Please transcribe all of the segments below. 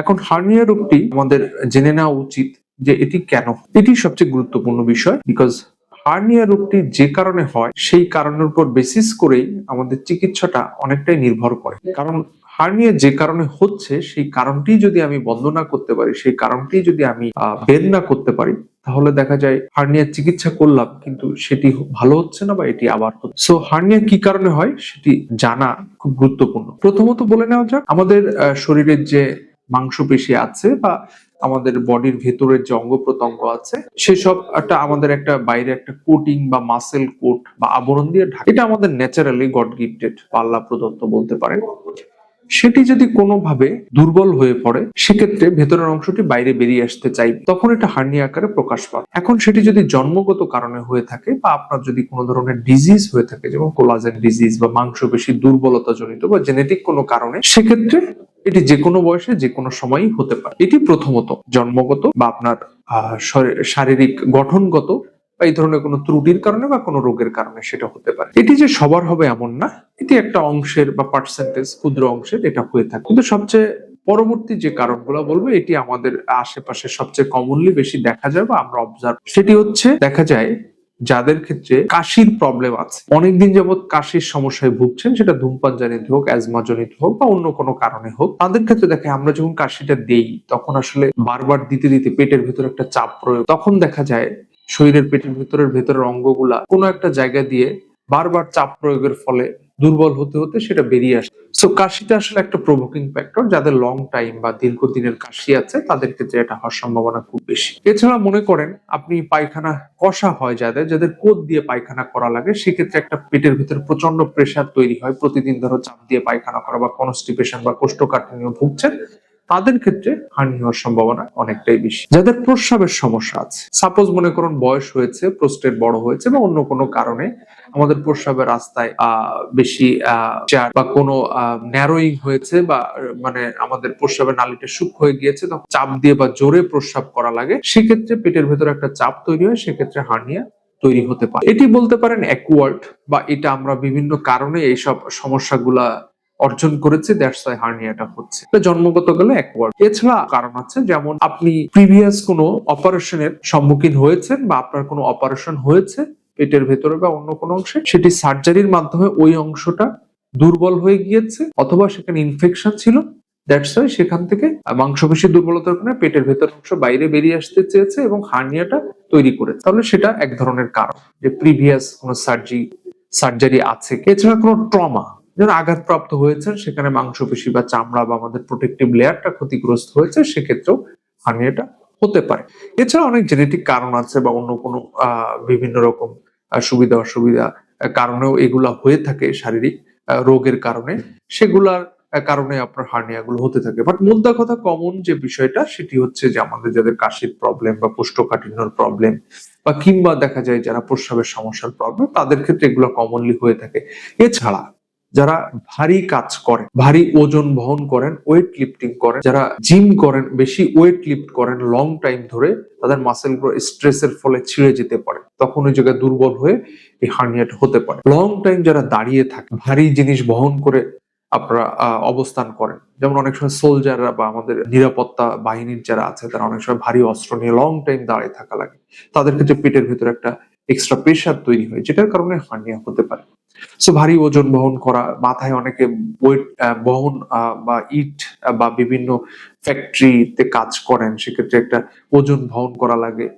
এখন হার্নিয়া রোগটি আমাদের জেনে নেওয়া উচিত যে এটি কেন? এটি সবচেয়ে গুরুত্বপূর্ণ বিষয় বিকজ হার্নিয়া রোগটি যে কারণে হয়, সেই কারণের উপর বেসিস করেই আমাদের চিকিৎসাটা অনেকটাই নির্ভর করে। কারণ হার্নিয়া যে কারণে হচ্ছে, সেই কারণটি যদি আমি বন্ধ না করতে পারি, সেই কারণটি যদি আমি বের না করতে পারি, তাহলে দেখা যায় হার্নিয়ার চিকিৎসা করলাম, কিন্তু সেটি ভালো হচ্ছে না বা এটি আবার সো হার্নিয়া কি কারণে হয়, সেটি জানা খুব গুরুত্বপূর্ণ। প্রথমত বলে নেওয়া যাক, আমাদের শরীরের যে মাংসপেশি আছে বা আমাদের বডির ভেতরের যে অঙ্গ প্রত্যঙ্গ আছে সেসব একটা আমাদের একটা বাইরে একটা কোটিং বা মাসেল কোট বা আবরণ দিয়ে ঢাকা। এটা আমাদের ন্যাচারালি গড গিফটেড পাল্লা প্রদত্ত বলতে পারেন। সেটি যদি কোনোভাবে দুর্বল হয়ে পড়ে, সেক্ষেত্রে ভেতরের অংশটি বাইরে বেরিয়ে আসতে চাই, তখন এটা হার্নি আকারে প্রকাশ পায়। এখন সেটি যদি জন্মগত কারণে হয়ে থাকে বা আপনার যদি কোনো ধরনের ডিজিজ হয়ে থাকে, যেমন কোলাজেন ডিজিজ বা মাংসপেশি দুর্বলতা জনিত বা জেনেটিক কোনো কারণে, সেক্ষেত্রে এটি যে কোনো বয়সে যে কোনো সময়ই হতে পারে। এটি প্রথমত জন্মগত বা আপনার শারীরিক গঠনগত বা এই ধরনের কোনো ত্রুটির কারণে বা কোনো রোগের কারণে সেটা হতে পারে। এটি যে সবার হবে এমন না, এটি একটা অংশের বা পার্সেন্টেজ ক্ষুদ্র অংশের এটা হয়ে থাকে। কিন্তু সবচেয়ে পরবর্তী যে কারণগুলো বলব, এটি আমাদের আশেপাশে সবচেয়ে কমনলি বেশি দেখা যায় বা আমরা অবজার্ভ সেটি হচ্ছে, দেখা যায় যাদের ক্ষেত্রে কাশির প্রবলেম আছে। অনেকদিন যাবৎ কাশির সমস্যায় ভুগছেন, সেটা ধূমপান জনিত হোক অ্যাজমা জনিত হোক বা অন্য কোনো কারণে হোক, তাদের ক্ষেত্রে দেখে আমরা যখন কাশিটা দেই, তখন আসলে বারবার দিতে দিতে পেটের ভিতরে একটা চাপ প্রয়োগ, তখন দেখা যায় শরীরের পেটের ভেতরের ভেতরের অঙ্গগুলা কোনো একটা জায়গা দিয়ে বারবার চাপ প্রয়োগের ফলে দুর্বল হতে হতে সেটা বেরিয়ে আসে। সো কাশিটা আসলে একটা প্রভোকিং ফ্যাক্টর যাদের লং টাইম বা দীর্ঘদিনের কাশি আছে, তাদের ক্ষেত্রে এটা হওয়ার সম্ভাবনা খুব বেশি। এছাড়া মনে করেন, আপনি পায়খানা কষা হয় যাদের যাদের কোদ দিয়ে পায়খানা করা লাগে, সেক্ষেত্রে একটা পেটের ভিতরে প্রচণ্ড প্রেশার তৈরি হয়। প্রতিদিন ধরো চাপ দিয়ে পায়খানা করা বা কনস্টিপেশন বা কোষ্ঠকাঠিন্য ভুগছেন তাদের ক্ষেত্রে হানি হওয়ার সম্ভাবনা অনেকটাই বেশি। যাদের প্রস্রাবের সমস্যা আছে সাপোজ মনে করুন বয়স হয়েছে প্রস্টেট বড় হয়েছে বা অন্য কোনো কারণে আমাদের প্রস্রাবের রাস্তায় বেশি বা কোনো ন্যারোয়িং হয়েছে বা মানে আমাদের প্রস্রাবের নালীটা সূক্ষ্ম হয়ে গিয়েছে, তখন চাপ দিয়ে বা জোরে প্রস্রাব করা লাগে, সেক্ষেত্রে পেটের ভেতরে একটা চাপ তৈরি হয়, সেক্ষেত্রে হার্নিয়া তৈরি হতে পারে। এটি বলতে পারেন অ্যাকুয়ার্ড বা এটা আমরা বিভিন্ন কারণে এইসব সমস্যাগুলা অর্জন করেছে দ্যাটস ওয়াই হার্নিয়াটা হচ্ছে। জন্মগত গেলে অ্যাকওয়ার্ড এছাড়া কারণ আছে, যেমন আপনি প্রিভিয়াস কোনো অপারেশনের সম্মুখীন হয়েছেন বা আপনার কোনো অপারেশন হয়েছে পেটের ভেতরে বা অন্য কোনো অংশে, সেটি সার্জারির মাধ্যমে ওই অংশটা দুর্বল হয়ে গিয়েছে অথবা সেখানে ইনফেকশন ছিল দ্যাটস ওয়াই সেখান থেকে মাংসপেশি দুর্বলতার কারণে পেটের ভেতর অংশ বাইরে বেরিয়ে আসতে চেয়েছে এবং হার্নিয়াটা তৈরি করেছে। তাহলে সেটা এক ধরনের কারণ যে প্রিভিয়াস কোনো সার্জি সার্জারি আছে। এছাড়া কোনো ট্রমা যেন আঘাতপ্রাপ্ত হয়েছেন, সেখানে মাংসপেশি বা চামড়া বা আমাদের প্রোটেক্টিভ লেয়ারটা ক্ষতিগ্রস্ত হয়েছে, সেক্ষেত্রেও হার্নিয়াটা হতে পারে। এছাড়া অনেক জেনেটিক কারণ আছে বা অন্য কোনো বিভিন্ন রকম সুবিধা অসুবিধা কারণেও এগুলা হয়ে থাকে শারীরিক রোগের কারণে। সেগুলার কারণে আপনার হার্নিয়াগুলো হতে থাকে। বাট মুদ্রা কথা কমন যে বিষয়টা, সেটি হচ্ছে যে আমাদের যাদের কাশির প্রবলেম বা কোষ্ঠকাঠিন্যর প্রবলেম বা কিংবা দেখা যায় যারা প্রস্রাবের সমস্যার প্রবলেম তাদের ক্ষেত্রে এগুলো কমনলি হয়ে থাকে। এছাড়া যারা ভারী কাজ করে ভারী ওজন বহন করেন ওয়েট লিফটিং করেন, যারা জিম করেন, বেশি ওয়েট লিফট করেন লং টাইম ধরে তাদের মাসেলগুলো স্ট্রেসের ফলে ছিঁড়ে যেতে পারে। তখন ওই জায়গায় দুর্বল হয়ে এই হার্নিয়াটা হতে পারে। লং টাইম যারা দাঁড়িয়ে থাকে, ভারী জিনিস বহন করে আপনারা অবস্থান করেন। যেমন অনেক সময় সোলজাররা বা আমাদের নিরাপত্তা বাহিনীর যারা আছে, তারা অনেক সময় ভারী অস্ত্র নিয়ে লং টাইম দাঁড়িয়ে থাকা লাগে। তাদের ক্ষেত্রে পেটের ভিতরে একটা এক্সট্রা প্রেশার তৈরি হয়, যেটার কারণে হার্নিয়া হতে পারে। সো ভারী ওজন বহন করা, মাথায় অনেকে ওয়েট বহন বা ইট বা বিভিন্ন ফ্যাক্টরিতে কাজ করেন, সেক্ষেত্রে একটা ওজন বহন করা লাগে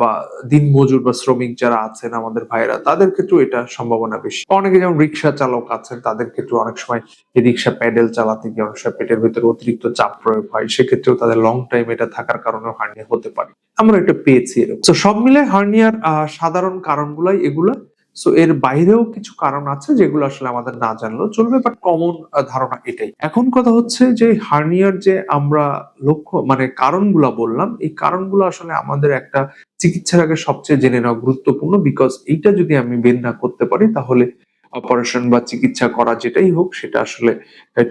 বা দিন মজুর বা শ্রমিক যারা আছেন, আমাদের ভাইরা তাদের ক্ষেত্রেও এটা সম্ভাবনা বেশি। অনেকে যেমন রিক্সা চালক আছেন, তাদের ক্ষেত্রে অনেক সময় রিক্সা প্যাডেল চালাতে গিয়ে অনেক সময় পেটের ভিতরে অতিরিক্ত চাপ প্রয়োগ হয়, সেক্ষেত্রেও তাদের লং টাইম এটা থাকার কারণেও হার্নিয়া হতে পারে। আমরা এটা পেয়েছি এরকম। তো সব মিলে হার্নিয়ার সাধারণ কারণগুলাই এগুলা। সো এর বাইরেও কিছু কারণ আছে যেগুলো আসলে আমাদের না জানলেও চলবে বাট কমন ধারণা এটাই। এখন কথা হচ্ছে যে হার্নিয়ার যে আমরা লক্ষ্য মানে কারণগুলা বললাম, এই কারণগুলো আসলে আমাদের একটা চিকিৎসার আগে সবচেয়ে জেনে নেওয়া গুরুত্বপূর্ণ বিকজ এইটা যদি আমি বের না করতে পারি, তাহলে অপারেশন বা চিকিৎসা করা যেটাই হোক, সেটা আসলে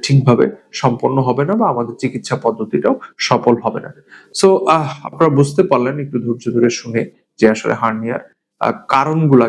ঠিকভাবে সম্পন্ন হবে না বা আমাদের চিকিৎসা পদ্ধতিটাও সফল হবে না। সো আহ, আপনারা বুঝতে পারলেন, একটু ধৈর্য ধরে শুনে যে আসলে হার্নিয়ার কারণগুলা